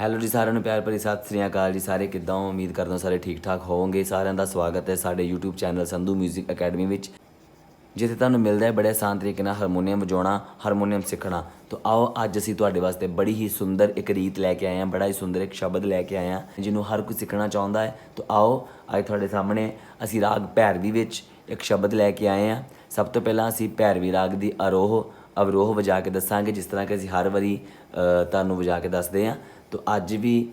Hello ਜੀ ਸਾਰਿਆਂ ਨੂੰ ਪਿਆਰ ਭਰੀ ਸਤਿ ਸ੍ਰੀ ਅਕਾਲ ਜੀ। ਸਾਰੇ ਕਿੱਦਾਂ ਹੋ? ਉਮੀਦ ਕਰਦਾ ਸਾਰੇ ਠੀਕ ਠਾਕ ਹੋਵੋਗੇ। ਸਾਰਿਆਂ ਦਾ ਸਵਾਗਤ ਹੈ ਸਾਡੇ YouTube ਚੈਨਲ ਸੰਧੂ 뮤직 ਅਕੈਡਮੀ ਵਿੱਚ, ਜਿੱਥੇ ਤੁਹਾਨੂੰ ਮਿਲਦਾ ਹੈ ਬੜੇ ਆਸਾਨ ਤਰੀਕੇ ਨਾਲ ਹਾਰਮੋਨੀਅਮ ਵਜਾਉਣਾ, ਹਾਰਮੋਨੀਅਮ ਸਿੱਖਣਾ। ਤਾਂ ਆਓ, ਅੱਜ ਅਸੀਂ ਤੁਹਾਡੇ ਵਾਸਤੇ ਬੜੀ ਹੀ ਸੁੰਦਰ ਇੱਕ ਰੀਤ ਲੈ ਕੇ ਆਏ ਹਾਂ, ਬੜਾ ਹੀ ਸੁੰਦਰ ਇੱਕ ਸ਼ਬਦ ਲੈ ਕੇ ਆਏ ਹਾਂ, ਜਿਹਨੂੰ ਹਰ ਕੋਈ ਸਿੱਖਣਾ ਚਾਹੁੰਦਾ ਹੈ। ਤਾਂ ਆਓ, ਅੱਜ ਤੁਹਾਡੇ ਸਾਹਮਣੇ ਅਸੀਂ ਰਾਗ ਭੈਰਵੀ ਵਿੱਚ ਇੱਕ ਸ਼ਬਦ ਲੈ ਕੇ ਆਏ ਹਾਂ। ਸਭ ਤੋਂ ਪਹਿਲਾਂ ਅਸੀਂ ਭੈਰਵੀ ਰਾਗ ਦੀ ਅਰੋਹ ਅਵਰੋਹ ਵਜਾ ਕੇ ਦੱਸਾਂਗੇ, ਜਿਸ ਤਰ੍ਹਾਂ ਕਿ ਅਸੀਂ ਹਰ ਵਾਰੀ ਤੁਹਾਨੂੰ ਵਜਾ ਕੇ ਦੱਸਦੇ ਹਾਂ। ਤਾਂ ਅੱਜ ਵੀ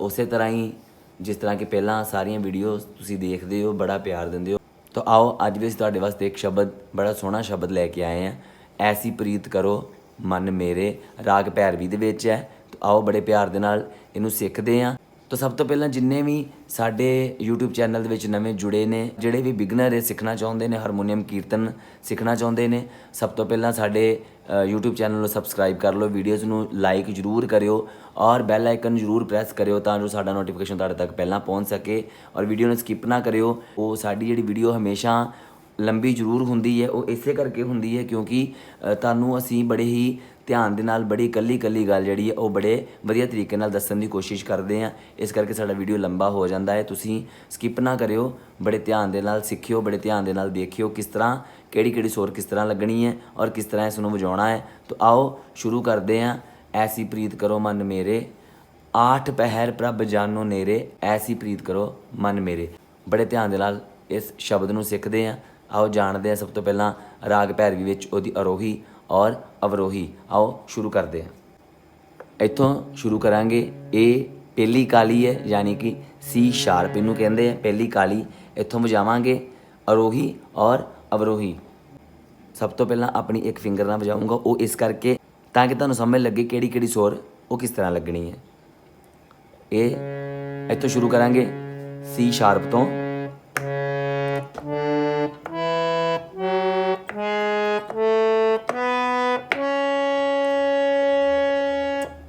ਉਸੇ ਤਰ੍ਹਾਂ ਹੀ ਜਿਸ ਤਰ੍ਹਾਂ ਕਿ ਪਹਿਲਾਂ ਸਾਰੀਆਂ ਵੀਡੀਓਜ਼ ਤੁਸੀਂ ਦੇਖਦੇ ਹੋ, ਬੜਾ ਪਿਆਰ ਦਿੰਦੇ ਹੋ। ਤਾਂ ਆਓ, ਅੱਜ ਵੀ ਅਸੀਂ ਤੁਹਾਡੇ ਵਾਸਤੇ ਇੱਕ ਸ਼ਬਦ, ਬੜਾ ਸੋਹਣਾ ਸ਼ਬਦ ਲੈ ਕੇ ਆਏ ਹਾਂ। ਐਸੀ ਪ੍ਰੀਤ ਕਰੋ, ਮਨ ਮੇਰੇ, ਰਾਗ ਭੈਰਵੀ ਦੇ ਵਿੱਚ ਹੈ। ਤਾਂ ਆਓ, ਬੜੇ ਪਿਆਰ ਦੇ ਨਾਲ ਇਹਨੂੰ ਸਿੱਖਦੇ ਹਾਂ। ਤਾਂ ਸਭ ਤੋਂ ਪਹਿਲਾਂ ਜਿੰਨੇ ਵੀ ਸਾਡੇ YouTube ਚੈਨਲ ਦੇ ਵਿੱਚ ਨਵੇਂ ਜੁੜੇ ਨੇ ਜਿਹੜੇ ਵੀ ਬਿਗਨਰ ਹੈ ਸਿੱਖਣਾ ਚਾਹੁੰਦੇ ਨੇ ਹਾਰਮੋਨੀਅਮ ਕੀਰਤਨ ਸਿੱਖਣਾ ਚਾਹੁੰਦੇ ਨੇ ਸਭ ਤੋਂ ਪਹਿਲਾਂ ਸਾਡੇ ਅ, YouTube ਚੈਨਲ ਨੂੰ ਸਬਸਕ੍ਰਾਈਬ ਕਰ ਲਓ ਵੀਡੀਓਜ਼ ਨੂੰ ਲਾਈਕ ਜਰੂਰ ਕਰਿਓ ਔਰ ਬੈਲ ਆਈਕਨ ਜਰੂਰ ਪ੍ਰੈਸ ਕਰਿਓ ਤਾਂ ਜੋ ਸਾਡਾ ਨੋਟੀਫਿਕੇਸ਼ਨ ਤੁਹਾਡੇ ਤੱਕ ਪਹਿਲਾਂ ਪਹੁੰਚ ਸਕੇ ਔਰ ਵੀਡੀਓ ਨੂੰ ਸਕਿਪ ਨਾ ਕਰਿਓ। ਉਹ ਸਾਡੀ ਜਿਹੜੀ ਵੀਡੀਓ ਹਮੇਸ਼ਾ ਲੰਬੀ ਜ਼ਰੂਰ ਹੁੰਦੀ ਹੈ ਉਹ ਇਸੇ ਕਰਕੇ ਹੁੰਦੀ ਹੈ ਕਿਉਂਕਿ ਤੁਹਾਨੂੰ ਅਸੀਂ ਬੜੇ ਹੀ ਧਿਆਨ ਦੇ ਨਾਲ ਬੜੀ ਕੱਲੀ ਕੱਲੀ ਗੱਲ ਜਿਹੜੀ ਹੈ ਉਹ ਬੜੇ ਵਧੀਆ ਤਰੀਕੇ ਨਾਲ ਦੱਸਣ ਦੀ ਕੋਸ਼ਿਸ਼ ਕਰਦੇ ਹਾਂ ਇਸ ਕਰਕੇ ਸਾਡਾ ਵੀਡੀਓ ਲੰਬਾ ਹੋ ਜਾਂਦਾ ਹੈ। ਤੁਸੀਂ ਸਕਿਪ ਨਾ ਕਰਿਓ, ਬੜੇ ਧਿਆਨ ਦੇ ਨਾਲ ਸਿੱਖਿਓ, ਬੜੇ ਧਿਆਨ ਦੇ ਨਾਲ ਦੇਖਿਓ ਕਿਸ ਤਰ੍ਹਾਂ ਕਿਹੜੀ ਕਿਹੜੀ ਸੋਰ ਕਿਸ ਤਰ੍ਹਾਂ ਲੱਗਣੀ ਹੈ ਔਰ ਕਿਸ ਤਰ੍ਹਾਂ ਇਸ ਨੂੰ ਵਜਾਉਣਾ ਹੈ। ਤਾਂ ਆਓ, ਸ਼ੁਰੂ ਕਰਦੇ ਹਾਂ। ਐਸੀ ਪ੍ਰੀਤ ਕਰੋ ਮਨ ਮੇਰੇ। ਆਠ ਪਹਿਰ ਪ੍ਰਭ ਜਾਨੋ ਨੇਰੇ। ਐਸੀ ਪ੍ਰੀਤ ਕਰੋ ਮਨ ਮੇਰੇ। ਬੜੇ ਧਿਆਨ ਦੇ ਨਾਲ ਇਸ ਸ਼ਬਦ ਨੂੰ ਸਿੱਖਦੇ ਹਾਂ। ਆਓ ਜਾਣਦੇ ਹਾਂ ਸਭ ਤੋਂ ਪਹਿਲਾਂ ਰਾਗ ਭੈਰਵੀ ਵਿੱਚ ਉਹਦੀ ਅਰੋਹੀ। ਔਰ ਅਵਰੋਹੀ। ਆਓ ਸ਼ੁਰੂ ਕਰਦੇ ਹਾਂ। ਇੱਥੋਂ ਸ਼ੁਰੂ ਕਰਾਂਗੇ। ਇਹ ਪਹਿਲੀ ਕਾਲੀ ਹੈ, ਯਾਨੀ ਕਿ ਸੀ ਸ਼ਾਰਪ ਇਹਨੂੰ ਕਹਿੰਦੇ ਆ ਪਹਿਲੀ ਕਾਲੀ। ਇੱਥੋਂ ਵਜਾਵਾਂਗੇ ਅਰੋਹੀ ਔਰ ਅਵਰੋਹੀ। ਸਭ ਤੋਂ ਪਹਿਲਾਂ ਆਪਣੀ ਇੱਕ ਫਿੰਗਰ ਨਾਲ ਵਜਾਊਂਗਾ ਉਹ ਇਸ ਕਰਕੇ, ਤਾਂ ਕਿ ਤੁਹਾਨੂੰ ਸਮਝ ਲੱਗੇ ਕਿਹੜੀ ਕਿਹੜੀ ਸੁਰ ਉਹ ਕਿਸ ਤਰ੍ਹਾਂ ਲੱਗਣੀ ਹੈ। ਇਹ ਇੱਥੋਂ ਸ਼ੁਰੂ ਕਰਾਂਗੇ। ਸੀ ਸ਼ਾਰਪ ਤੋਂ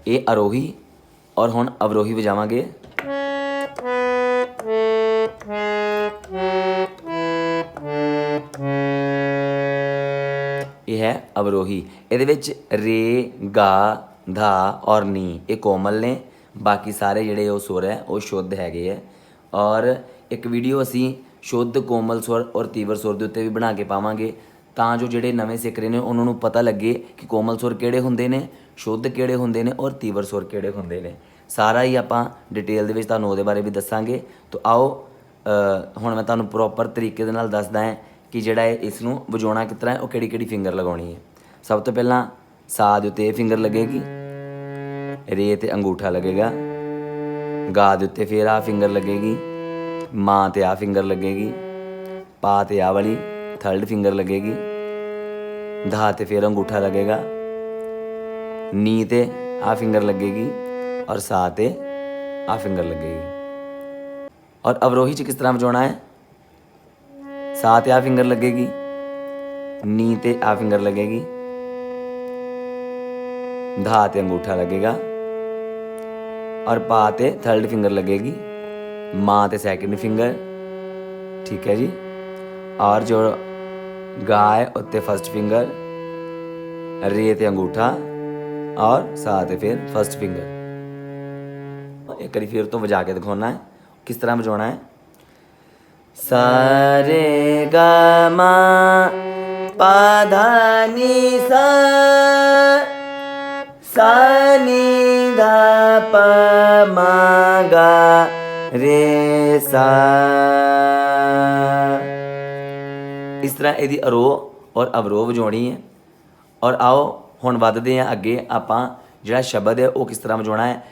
ਇਹ ਅਰੋਹੀ ਔਰ ਹੁਣ ਅਵਰੋਹੀ ਵਜਾਵਾਂਗੇ। ਇਹ ਹੈ ਅਵਰੋਹੀ। ਇਹਦੇ ਵਿੱਚ ਰੇ, ਗਾ, ਧਾ ਔਰ ਨੀ, ਇਹ ਕੋਮਲ ਨੇ। ਬਾਕੀ ਸਾਰੇ ਜਿਹੜੇ ਉਹ ਸੁਰ ਹੈ, ਉਹ ਸ਼ੁੱਧ ਹੈਗੇ ਹੈ। ਔਰ ਇੱਕ ਵੀਡੀਓ ਅਸੀਂ ਸ਼ੁੱਧ ਕੋਮਲ ਸੁਰ ਔਰ ਤੀਵਰ ਸੁਰ ਦੇ ਉੱਤੇ ਵੀ ਬਣਾ ਕੇ ਪਾਵਾਂਗੇ। ਤਾਂ ਜੋ ਜਿਹੜੇ ਨਵੇਂ ਸਿੱਖ ਰਹੇ ਨੇ, ਉਹਨਾਂ ਨੂੰ ਪਤਾ ਲੱਗੇ ਕਿ ਕੋਮਲ ਸੁਰ ਕਿਹੜੇ ਹੁੰਦੇ ਨੇ। ਸ਼ੁੱਧ ਕਿਹੜੇ ਹੁੰਦੇ ਨੇ ਔਰ ਤੀਵਰ ਸੁਰ ਕਿਹੜੇ ਹੁੰਦੇ ਨੇ। ਸਾਰਾ ਹੀ ਆਪਾਂ ਡਿਟੇਲ ਦੇ ਵਿੱਚ ਤੁਹਾਨੂੰ ਉਹਦੇ ਬਾਰੇ ਵੀ ਦੱਸਾਂਗੇ। ਤਾਂ ਆਓ ਹੁਣ ਮੈਂ ਤੁਹਾਨੂੰ ਪ੍ਰੋਪਰ ਤਰੀਕੇ ਦੇ ਨਾਲ ਦੱਸਦਾ ਹਾਂ ਕਿ ਜਿਹੜਾ ਇਹ ਇਸ ਨੂੰ ਵਜਾਉਣਾ ਕਿਸ ਤਰ੍ਹਾਂ ਹੈ, ਉਹ ਕਿਹੜੀ ਕਿਹੜੀ ਫਿੰਗਰ ਲਗਾਉਣੀ ਹੈ। ਸਭ ਤੋਂ ਪਹਿਲਾਂ ਸਾ ਦੇ ਉੱਤੇ ਇਹ ਫਿੰਗਰ ਲੱਗੇਗੀ। ਰੇ ਤੇ ਅੰਗੂਠਾ ਲੱਗੇਗਾ। ਗਾ ਦੇ ਉੱਤੇ ਫੇਰ ਆ ਫਿੰਗਰ ਲੱਗੇਗੀ। ਮਾਂ ਤੇ ਆ ਫਿੰਗਰ ਲੱਗੇਗੀ। ਪਾ ਤੇ ਆ ਵਾਲੀ ਥਰਡ ਫਿੰਗਰ ਲੱਗੇਗੀ। ਧਾ ਤੇ ਫੇਰ ਅੰਗੂਠਾ ਲੱਗੇਗਾ। ਨੀ ਤੇ ਆ ਫਿੰਗਰ ਲੱਗੇਗੀ ਔਰ ਸਾ ਤੇ ਆ ਫਿੰਗਰ ਲੱਗੇਗੀ। ਔਰ ਅਵਰੋਹੀ ਚ ਕਿਸ ਤਰ੍ਹਾਂ ਵਜਾਉਣਾ ਹੈ? ਸਾ ਤੇ ਆ ਫਿੰਗਰ ਲੱਗੇਗੀ, ਨੀ ਤੇ ਆ ਫਿੰਗਰ ਲੱਗੇਗੀ, ਧਾ ਤੇ ਅੰਗੂਠਾ ਲੱਗੇਗਾ, ਔਰ ਪਾ ਤੇ ਥਰਡ ਫਿੰਗਰ ਲੱਗੇਗੀ, ਮਾਂ ਤੇ ਸੈਕਿੰਡ ਫਿੰਗਰ ਠੀਕ ਹੈ ਜੀ? ਔਰ ਜੋ ਗਾ ਹੈ, ਉੱਤੇ ਫਰਸਟ ਫਿੰਗਰ ਰੇ ਤੇ ਅੰਗੂਠਾ ਔਰ ਸਾ ਤੇ ਫਿਰ ਫਰਸਟ ਫਿੰਗਰ ਇੱਕ ਵਾਰੀ ਫਿਰ ਤੋਂ ਵਜਾ ਕੇ ਦਿਖਾਉਣਾ ਹੈ ਕਿਸ ਤਰ੍ਹਾਂ ਵਜਾਉਣਾ ਹੈ ਸਾਰੇ ਗਾ ਮਾ ਪਾ ਧਾ ਨੀ ਸਾ ਸਾ ਨੀ ਧਾ ਗਾ ਰੇ ਸਾ ਇਸ ਤਰ੍ਹਾਂ ਇਹਦੀ ਅਰੋਹ ਔਰ ਅਵਰੋਹ ਵਜਾਉਣੀ ਹੈ ਔਰ ਆਓ ਹੁਣ ਵੱਧਦੇ ਹਾਂ ਅੱਗੇ ਆਪਾਂ ਜਿਹੜਾ ਸ਼ਬਦ ਹੈ ਉਹ ਕਿਸ ਤਰ੍ਹਾਂ ਵਜਾਉਣਾ ਹੈ।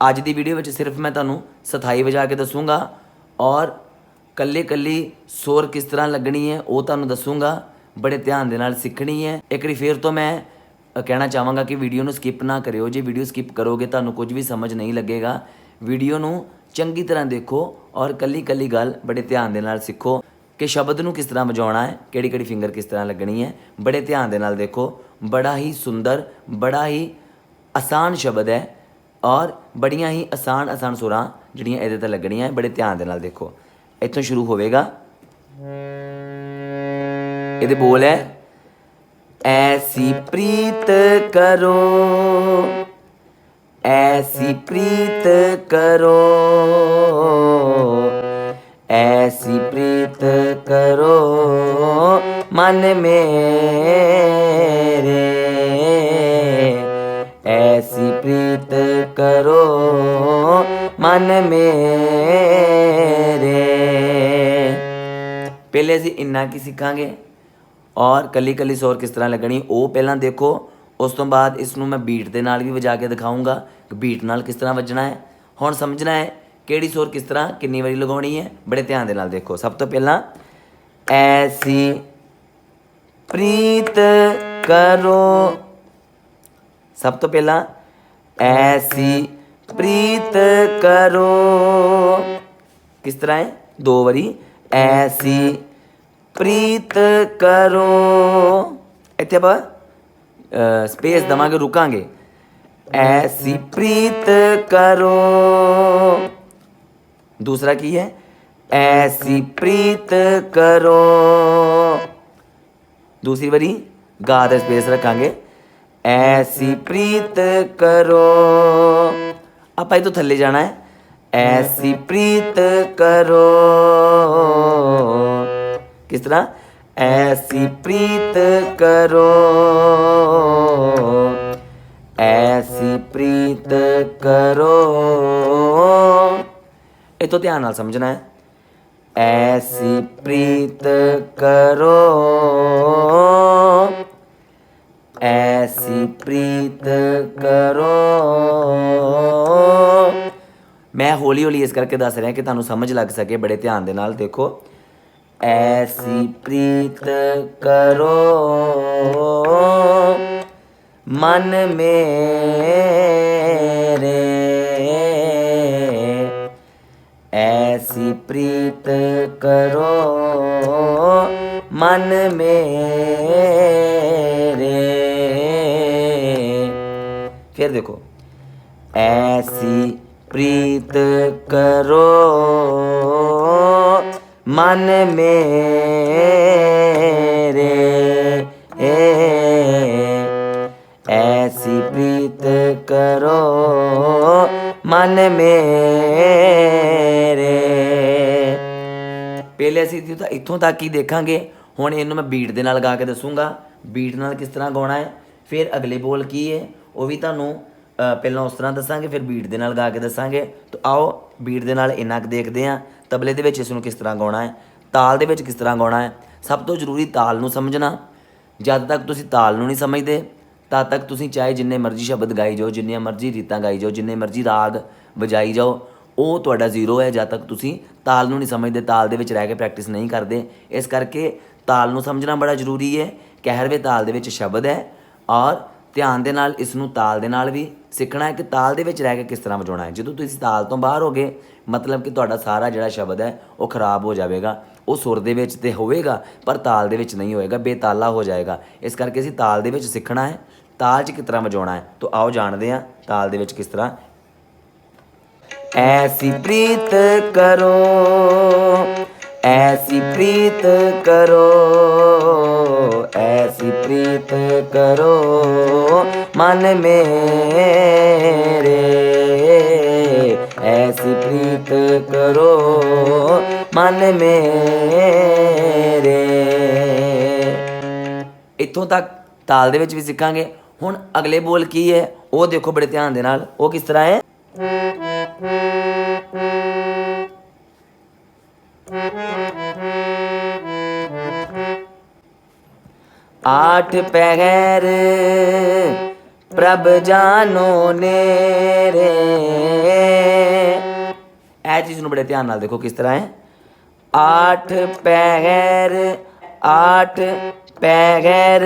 ਅੱਜ ਦੀ ਵੀਡੀਓ ਵਿੱਚ ਸਿਰਫ ਮੈਂ ਤੁਹਾਨੂੰ ਸਥਾਈ ਵਜਾ ਕੇ ਦੱਸੂੰਗਾ ਔਰ ਕੱਲੇ ਕੱਲੀ ਸੋਰ ਕਿਸ ਤਰ੍ਹਾਂ ਲੱਗਣੀ ਹੈ ਉਹ ਤੁਹਾਨੂੰ ਦੱਸੂੰਗਾ। ਬੜੇ ਧਿਆਨ ਦੇ ਨਾਲ ਸਿੱਖਣੀ ਹੈ। ਇੱਕ ਵਾਰੀ ਫੇਰ ਤੋਂ ਮੈਂ ਕਹਿਣਾ ਚਾਹਾਂਗਾ ਕਿ ਵੀਡੀਓ ਨੂੰ ਸਕਿਪ ਨਾ ਕਰਿਓ। ਜੇ ਵੀਡੀਓ ਸਕਿਪ ਕਰੋਗੇ ਤੁਹਾਨੂੰ ਕੁਝ ਵੀ ਸਮਝ ਨਹੀਂ ਲੱਗੇਗਾ। ਵੀਡੀਓ ਨੂੰ ਚੰਗੀ ਤਰ੍ਹਾਂ ਦੇਖੋ ਔਰ ਕੱਲੀ ਕੱਲੀ ਗੱਲ ਬੜੇ ਧਿਆਨ ਦੇ ਨਾਲ ਸਿੱਖੋ। ਕਿ ਸ਼ਬਦ ਨੂੰ ਕਿਸ ਤਰ੍ਹਾਂ ਵਜਾਉਣਾ ਹੈ, ਕਿਹੜੀ ਕਿਹੜੀ ਫਿੰਗਰ ਕਿਸ ਤਰ੍ਹਾਂ ਲੱਗਣੀ ਹੈ, ਬੜੇ ਧਿਆਨ ਦੇ ਨਾਲ ਦੇਖੋ, ਬੜਾ ਹੀ ਸੁੰਦਰ, ਬੜਾ ਹੀ ਆਸਾਨ ਸ਼ਬਦ ਹੈ ਔਰ ਬੜੀਆਂ ਹੀ ਆਸਾਨ ਆਸਾਨ ਸੁਰਾਂ ਜਿਹੜੀਆਂ ਇਹਦੇ ਤੇ ਲੱਗਣੀਆਂ ਬੜੇ ਧਿਆਨ ਦੇ ਨਾਲ ਦੇਖੋ। ਇੱਥੋਂ ਸ਼ੁਰੂ ਹੋਵੇਗਾ। ਇਹਦੇ ਬੋਲ ਹੈ, ਐਸੀ ਪ੍ਰੀਤ ਕਰੋ, ਐਸੀ ਪ੍ਰੀਤ ਕਰੋ ਐਸੀ ਪ੍ਰੀਤ ਕਰੋ ਮਨ ਮੇਰੇ। ਐਸੀ ਪ੍ਰੀਤ ਕਰੋ ਮਨ ਮੇਰੇ। ਪਹਿਲੇ ਅਸੀਂ ਇੰਨਾ ਕੀ ਸਿੱਖਾਂਗੇ? ਔਰ ਕੱਲੀ ਕੱਲੀ ਸੌਰ ਕਿਸ ਤਰ੍ਹਾਂ ਲੱਗਣੀ? ਉਹ ਪਹਿਲਾਂ ਦੇਖੋ, ਉਸ ਤੋਂ ਬਾਅਦ ਇਸ ਨੂੰ ਮੈਂ ਬੀਟ ਦੇ ਨਾਲ ਵੀ ਵਜਾ ਕੇ ਦਿਖਾਊਂਗਾ ਕਿ ਬੀਟ ਨਾਲ ਕਿਸ ਤਰ੍ਹਾਂ ਵੱਜਣਾ ਹੈ। ਹੁਣ ਸਮਝਣਾ ਹੈ ਕਿਹੜੀ ਸੌਰ ਕਿਸ ਤਰ੍ਹਾਂ, ਕਿੰਨੀ ਵਾਰੀ ਲਗਾਉਣੀ ਹੈ, ਬੜੇ ਧਿਆਨ ਦੇ ਨਾਲ ਦੇਖੋ। ਸਭ ਤੋਂ ਪਹਿਲਾਂ ਐਸੀ ਪ੍ਰੀਤ ਕਰੋ। ਸਭ ਤੋਂ ਪਹਿਲਾਂ ਐਸੀ ਪ੍ਰੀਤ ਕਰੋ। ਕਿਸ ਤਰ੍ਹਾਂ ਹੈ? ਦੋ ਵਾਰੀ। ਐਸੀ ਪ੍ਰੀਤ ਕਰੋ। ਇੱਥੇ ਆਪਾਂ ਸਪੇਸ ਦਵਾਂਗੇ, ਰੁਕਾਂਗੇ। ਐਸੀ ਪ੍ਰੀਤ ਕਰੋ। ਦੂਸਰਾ ਕੀ ਹੈ ਐਸੀ ਪ੍ਰੀਤ ਕਰੋ ਦੂਸਰੀ ਵਾਰੀ ਗਾ ਦਾ ਸਪੇਸ ਰੱਖਾਂਗੇ ਐਸੀ ਪ੍ਰੀਤ ਕਰੋ ਆਪਾਂ ਇਹ ਤੋਂ ਥੱਲੇ ਜਾਣਾ ਹੈ ਐਸੀ ਪ੍ਰੀਤ ਕਰੋ ਕਿਸ ਤਰ੍ਹਾਂ ਐਸੀ ਪ੍ਰੀਤ ਕਰੋ ਐਸੀ ਪ੍ਰੀਤ ਕਰੋ ਇਹ ਤੋਂ ਧਿਆਨ ਨਾਲ ਸਮਝਣਾ ਹੈ। ਐਸੀ ਪ੍ਰੀਤ ਕਰੋ। ਐਸੀ ਪ੍ਰੀਤ ਕਰੋ। ਮੈਂ ਹੌਲੀ ਹੌਲੀ ਇਸ ਕਰਕੇ ਦੱਸ ਰਿਹਾ ਕਿ ਤੁਹਾਨੂੰ ਸਮਝ ਲੱਗ ਸਕੇ, ਬੜੇ ਧਿਆਨ ਦੇ ਨਾਲ ਦੇਖੋ। ਐਸੀ ਪ੍ਰੀਤ ਕਰੋ। ਮਨ ਮੇ ਐਸੀ ਪ੍ਰੀਤ ਕਰੋ ਮਨ ਮੇਰੇ ਫਿਰ ਦੇਖੋ ਐਸੀ ਪ੍ਰੀਤ ਕਰੋ ਮਨ ਇੱਥੋਂ- ਤੱਕ ਹੀ ਦੇਖਾਂਗੇ। ਹੁਣ ਇਹਨੂੰ ਮੈਂ ਬੀਟ ਦੇ ਨਾਲ ਗਾ ਕੇ ਦੱਸੂੰਗਾ। ਬੀਟ ਨਾਲ ਕਿਸ ਤਰ੍ਹਾਂ ਗਾਉਣਾ ਹੈ? ਫਿਰ ਅਗਲੇ ਬੋਲ ਕੀ ਹੈ? ਉਹ ਵੀ ਤੁਹਾਨੂੰ ਪਹਿਲਾਂ ਉਸ ਤਰ੍ਹਾਂ ਦੱਸਾਂਗੇ, ਫਿਰ ਬੀਟ ਦੇ ਨਾਲ ਗਾ ਕੇ ਦੱਸਾਂਗੇ। ਤਾਂ ਆਓ ਬੀਟ ਦੇ ਨਾਲ ਇੰਨਾ ਕੁ ਦੇਖਦੇ ਹਾਂ, ਤਬਲੇ ਦੇ ਵਿੱਚ ਇਸ ਨੂੰ ਕਿਸ ਤਰ੍ਹਾਂ ਗਾਉਣਾ ਹੈ? ਤਾਲ ਦੇ ਵਿੱਚ ਕਿਸ ਤਰ੍ਹਾਂ ਗਾਉਣਾ ਹੈ? ਸਭ ਤੋਂ ਜ਼ਰੂਰੀ ਤਾਲ ਨੂੰ ਸਮਝਣਾ। ਜਦ ਤੱਕ ਤੁਸੀਂ ਤਾਲ ਨੂੰ ਨਹੀਂ ਸਮਝਦੇ, ਤਦ ਤੱਕ ਤੁਸੀਂ ਚਾਹੇ ਜਿੰਨੇ ਮਰਜ਼ੀ ਸ਼ਬਦ ਗਾਈ ਜਾਓ, ਜਿੰਨੀਆਂ ਮਰਜ਼ੀ ਰੀਤਾਂ ਗਾਈ ਜਾਓ, ਜਿੰਨੇ ਮਰਜ਼ੀ ਰਾਗ ਵਜਾਈ ਜਾਓ ਉਹ ਤੁਹਾਡਾ ਜ਼ੀਰੋ ਹੈ, ਜਦ ਤੱਕ ਤੁਸੀਂ ਤਾਲ ਨੂੰ ਨਹੀਂ ਸਮਝਦੇ, ਤਾਲ ਦੇ ਵਿੱਚ ਰਹਿ ਕੇ ਪ੍ਰੈਕਟਿਸ ਨਹੀਂ ਕਰਦੇ। ਇਸ ਕਰਕੇ ਤਾਲ ਨੂੰ ਸਮਝਣਾ ਬੜਾ ਜ਼ਰੂਰੀ ਹੈ। ਕਹਿਰਵੇ ਤਾਲ ਦੇ ਵਿੱਚ ਸ਼ਬਦ ਹੈ ਔਰ ਧਿਆਨ ਦੇ ਨਾਲ ਇਸ ਨੂੰ ਤਾਲ ਦੇ ਨਾਲ ਵੀ ਸਿੱਖਣਾ ਹੈ ਕਿ ਤਾਲ ਦੇ ਵਿੱਚ ਰਹਿ ਕੇ ਕਿਸ ਤਰ੍ਹਾਂ ਵਜਾਉਣਾ ਹੈ। ਜਦੋਂ ਤੁਸੀਂ ਤਾਲ ਤੋਂ ਬਾਹਰ ਹੋਗੇ, ਮਤਲਬ ਕਿ ਤੁਹਾਡਾ ਸਾਰਾ ਜਿਹੜਾ ਸ਼ਬਦ ਹੈ, ਉਹ ਖਰਾਬ ਹੋ ਜਾਵੇਗਾ, ਉਹ ਸੁਰ ਦੇ ਵਿੱਚ ਤੇ ਹੋਵੇਗਾ, ਪਰ ਤਾਲ ਦੇ ਵਿੱਚ ਨਹੀਂ ਹੋਏਗਾ, ਬੇਤਾਲਾ ਹੋ ਜਾਏਗਾ। ਇਸ ਕਰਕੇ ਅਸੀਂ ਤਾਲ ਦੇ ਵਿੱਚ ਸਿੱਖਣਾ ਹੈ। ਤਾਲ 'ਚ ਕਿਸ ਤਰ੍ਹਾਂ ਵਜਾਉਣਾ ਹੈ? ਤਾਂ ਆਓ ਜਾਣਦੇ ਹਾਂ ਤਾਲ ਦੇ ਵਿੱਚ ਕਿਸ ਤਰ੍ਹਾਂ ਐਸੀ ਪ੍ਰੀਤ ਕਰੋ, ਐਸੀ ਪ੍ਰੀਤ ਕਰੋ, ਐਸੀ ਪ੍ਰੀਤ ਕਰੋ, ਮਨ ਮੇਰੇ। ਐਸੀ ਪ੍ਰੀਤ ਕਰੋ, ਮਨ ਮੇਰੇ। ਇਥੋਂ ਤੱਕ ਤਾਲ ਦੇ ਵਿੱਚ ਵੀ ਸਿੱਖਾਂਗੇ। ਹੁਣ ਅਗਲੇ ਬੋਲ ਕੀ ਹੈ, ਉਹ ਦੇਖੋ ਬੜੇ ਧਿਆਨ ਦੇ ਨਾਲ। ਉਹ ਕਿਸ ਤਰ੍ਹਾਂ ਹੈ? आठ पैर प्रभ जानो ने रे। ए चीज़ बड़े ध्यान नाल देखो किस तरह है। आठ पैर आठ पैर,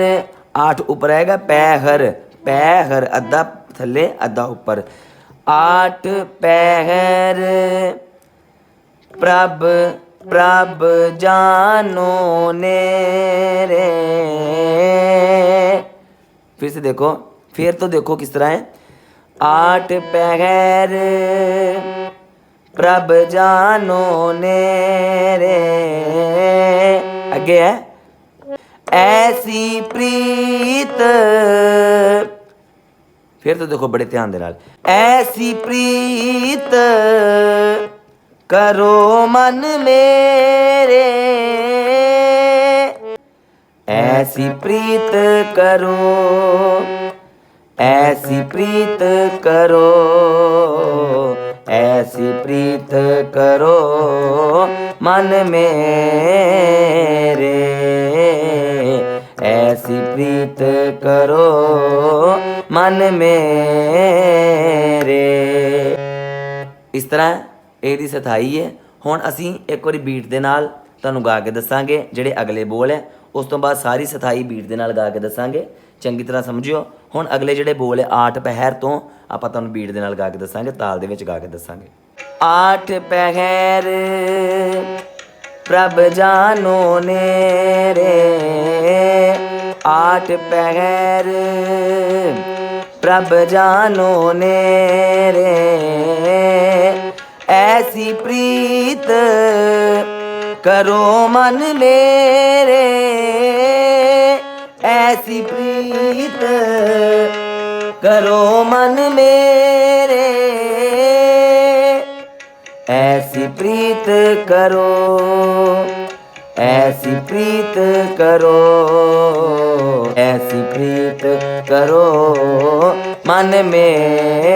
आठ ऊपर आएगा, पैहर पैहर, अद्धा थले अद्धा ऊपर ਆਠ ਪਹਿਰ ਪ੍ਰਭ ਪ੍ਰਭ ਜਾਨੋ ਨੇਰੇ फिर से देखो फिर तो देखो किस तरह है आठ पहर प्रभ जानो नेरे आगे है ऐसी प्रीत ਫਿਰ ਤੋਂ ਦੇਖੋ ਬੜੇ ਧਿਆਨ ਦੇ ਨਾਲ। ਐਸੀ ਪ੍ਰੀਤ ਕਰੋ ਮਨ ਮੇਰੇ। ਐਸੀ ਪ੍ਰੀਤ ਕਰੋ, ਐਸੀ ਪ੍ਰੀਤ ਕਰੋ, ਐਸੀ ਪ੍ਰੀਤ ਕਰੋ। ਮਨ ਮੇਰੇ ਤਰ੍ਹਾਂ ਇਹਦੀ ਸਥਾਈ ਹੈ। ਹੁਣ ਅਸੀਂ ਇੱਕ ਵਾਰੀ ਬੀਟ ਦੇ ਨਾਲ ਤੁਹਾਨੂੰ ਗਾ ਕੇ ਦੱਸਾਂਗੇ, ਜਿਹੜੇ ਅਗਲੇ ਬੋਲ ਹੈ, ਉਸ ਤੋਂ ਬਾਅਦ ਸਾਰੀ ਸਥਾਈ ਬੀਟ ਦੇ ਨਾਲ ਗਾ ਕੇ ਦੱਸਾਂਗੇ। ਚੰਗੀ ਤਰ੍ਹਾਂ ਸਮਝਿਓ। ਹੁਣ ਅਗਲੇ ਜਿਹੜੇ ਬੋਲ ਹੈ, ਆਠ ਪਹਿਰ ਤੋਂ ਆਪਾਂ ਤੁਹਾਨੂੰ ਬੀਟ ਦੇ ਨਾਲ ਗਾ ਕੇ ਦੱਸਾਂਗੇ, ਤਾਲ ਦੇ ਵਿੱਚ ਗਾ ਕੇ ਦੱਸਾਂਗੇ। ਆਠ ਪਹਿਰ ਪ੍ਰਭ ਜਾਨੋ ਨੇਰੇ, ਆਠ ਪਹਿਰ ਪ੍ਰਭ ਜਾਨੋ ਨੇ ਰੇ ਐਸੀ ਪ੍ਰੀਤ ਕਰੋ ਮਨ ਮੇਰੇ। ਐਸੀ ਪ੍ਰੀਤ ਕਰੋ ਮਨ ਮੇਰੇ। ਐਸੀ ਪ੍ਰੀਤ ਕਰੋ। ਐਸੀ ਪ੍ਰੀਤ ਕਰੋ ਐਸੀ ਪ੍ਰੀਤ ਕਰੋ ਮਨ ਮੇਰੇ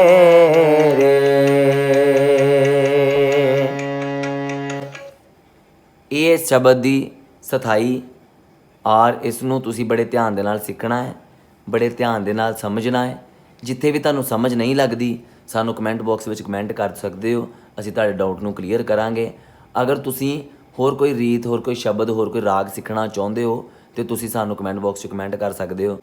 ਇਹ ਸ਼ਬਦ ਦੀ ਸਥਾਈ ਔਰ ਇਸ ਨੂੰ ਤੁਸੀਂ ਬੜੇ ਧਿਆਨ ਦੇ ਨਾਲ ਸਿੱਖਣਾ ਹੈ ਬੜੇ ਧਿਆਨ ਦੇ ਨਾਲ ਸਮਝਣਾ ਹੈ ਜਿੱਥੇ ਵੀ ਤੁਹਾਨੂੰ ਸਮਝ ਨਹੀਂ ਲੱਗਦੀ ਸਾਨੂੰ ਕਮੈਂਟ ਬਾਕਸ ਵਿੱਚ ਕਮੈਂਟ ਕਰ ਸਕਦੇ ਹੋ ਅਸੀਂ ਤੁਹਾਡੇ ਡਾਊਟ ਨੂੰ ਕਲੀਅਰ ਕਰਾਂਗੇ ਅਗਰ ਤੁਸੀਂ ਹੋਰ ਕੋਈ ਰੀਤ, ਹੋਰ ਕੋਈ ਸ਼ਬਦ, ਹੋਰ ਕੋਈ ਰਾਗ ਸਿੱਖਣਾ ਚਾਹੁੰਦੇ ਹੋ ਤੇ ਤੁਸੀਂ ਸਾਨੂੰ ਕਮੈਂਟ ਬਾਕਸ 'ਚ ਕਮੈਂਟ ਕਰ ਸਕਦੇ ਹੋ।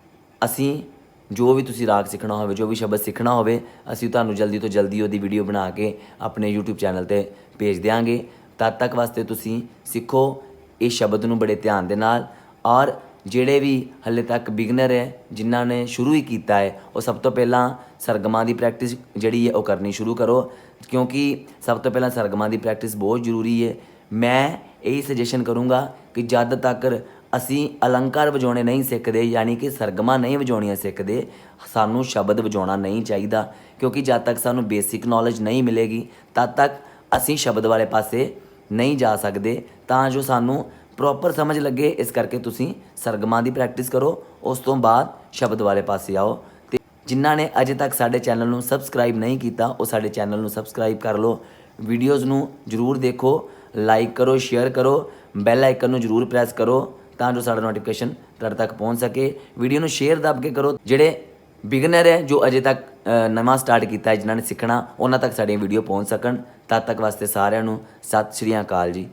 ਅਸੀਂ ਜੋ ਵੀ ਤੁਸੀਂ ਰਾਗ ਸਿੱਖਣਾ ਹੋਵੇ, ਜੋ ਵੀ ਸ਼ਬਦ ਸਿੱਖਣਾ ਹੋਵੇ, ਅਸੀਂ ਤੁਹਾਨੂੰ ਜਲਦੀ ਤੋਂ ਜਲਦੀ ਉਹਦੀ ਵੀਡੀਓ ਬਣਾ ਕੇ ਆਪਣੇ YouTube ਚੈਨਲ ਤੇ ਭੇਜ ਦਿਆਂਗੇ। ਤਦ ਤੱਕ ਵਾਸਤੇ ਤੁਸੀਂ ਸਿੱਖੋ ਇਹ ਸ਼ਬਦ ਨੂੰ ਬੜੇ ਧਿਆਨ ਦੇ ਨਾਲ। ਔਰ ਜਿਹੜੇ ਵੀ ਹਲੇ ਤੱਕ ਬਿਗਨਰ ਹੈ, ਜਿਨ੍ਹਾਂ ਨੇ ਸ਼ੁਰੂ ਹੀ ਕੀਤਾ ਹੈ, ਉਹ ਸਭ ਤੋਂ ਪਹਿਲਾਂ ਸਰਗਮਾਂ ਦੀ ਪ੍ਰੈਕਟਿਸ ਜਿਹੜੀ ਹੈ, ਉਹ ਕਰਨੀ ਸ਼ੁਰੂ ਕਰੋ। ਕਿਉਂਕਿ ਸਭ ਤੋਂ ਪਹਿਲਾਂ ਸਰਗਮਾਂ ਦੀ ਪ੍ਰੈਕਟਿਸ ਬਹੁਤ ਜ਼ਰੂਰੀ ਹੈ। ਮੈਂ ਇਹੀ ਸੁਜੈਸ਼ਨ ਕਰੂੰਗਾ ਕਿ ਜਦ ਤੱਕ ਅਸੀਂ ਅਲੰਕਾਰ ਵਜਾਉਣੇ ਨਹੀਂ ਸਿੱਖਦੇ, ਯਾਨੀ ਕਿ ਸਰਗਮਾਂ ਨਹੀਂ ਵਜਾਉਣੀਆਂ ਸਿੱਖਦੇ, ਸਾਨੂੰ ਸ਼ਬਦ ਵਜਾਉਣਾ ਨਹੀਂ ਚਾਹੀਦਾ, ਕਿਉਂਕਿ ਜਦ ਤੱਕ ਸਾਨੂੰ ਬੇਸਿਕ ਨੌਲੇਜ ਨਹੀਂ ਮਿਲੇਗੀ, ਤਦ ਤੱਕ ਅਸੀਂ ਸ਼ਬਦ ਵਾਲੇ ਪਾਸੇ ਨਹੀਂ ਜਾ ਸਕਦੇ। ਤਾਂ ਜੋ ਸਾਨੂੰ ਪ੍ਰੋਪਰ ਸਮਝ ਲੱਗੇ, ਇਸ ਕਰਕੇ ਤੁਸੀਂ ਸਰਗਮਾਂ ਦੀ ਪ੍ਰੈਕਟਿਸ ਕਰੋ, ਉਸ ਤੋਂ ਬਾਅਦ ਸ਼ਬਦ ਵਾਲੇ ਪਾਸੇ ਆਓ। ਤੇ ਜਿਨ੍ਹਾਂ ਨੇ ਅਜੇ ਤੱਕ ਸਾਡੇ ਚੈਨਲ ਨੂੰ ਸਬਸਕ੍ਰਾਈਬ ਨਹੀਂ ਕੀਤਾ, ਉਹ ਸਾਡੇ ਚੈਨਲ ਨੂੰ ਸਬਸਕ੍ਰਾਈਬ ਕਰ ਲਓ। ਵੀਡੀਓਜ਼ ਨੂੰ ਜਰੂਰ ਦੇਖੋ। ਲਾਈਕ ਕਰੋ ਸ਼ੇਅਰ ਕਰੋ ਬੈਲ ਆਈਕਨ ਨੂੰ ਜਰੂਰ ਪ੍ਰੈਸ ਕਰੋ ਤਾਂ ਜੋ ਸਾਡਾ ਨੋਟੀਫਿਕੇਸ਼ਨ ਤੁਹਾਡੇ ਤੱਕ ਪਹੁੰਚ ਸਕੇ। ਵੀਡੀਓ ਨੂੰ ਸ਼ੇਅਰ ਦੱਬ ਕੇ ਕਰੋ। ਜਿਹੜੇ ਬਿਗਨਰ ਹੈ, ਜੋ ਅਜੇ ਤੱਕ ਨਵਾਂ ਸਟਾਰਟ ਕੀਤਾ ਹੈ, ਜਿਨ੍ਹਾਂ ਨੇ ਸਿੱਖਣਾ, ਉਹਨਾਂ ਤੱਕ ਸਾਡੀਆਂ ਵੀਡੀਓ ਪਹੁੰਚ ਸਕਣ। ਤਦ ਤੱਕ ਵਾਸਤੇ ਸਾਰਿਆਂ ਨੂੰ ਸਤਿ ਸ਼੍ਰੀ ਅਕਾਲ ਜੀ।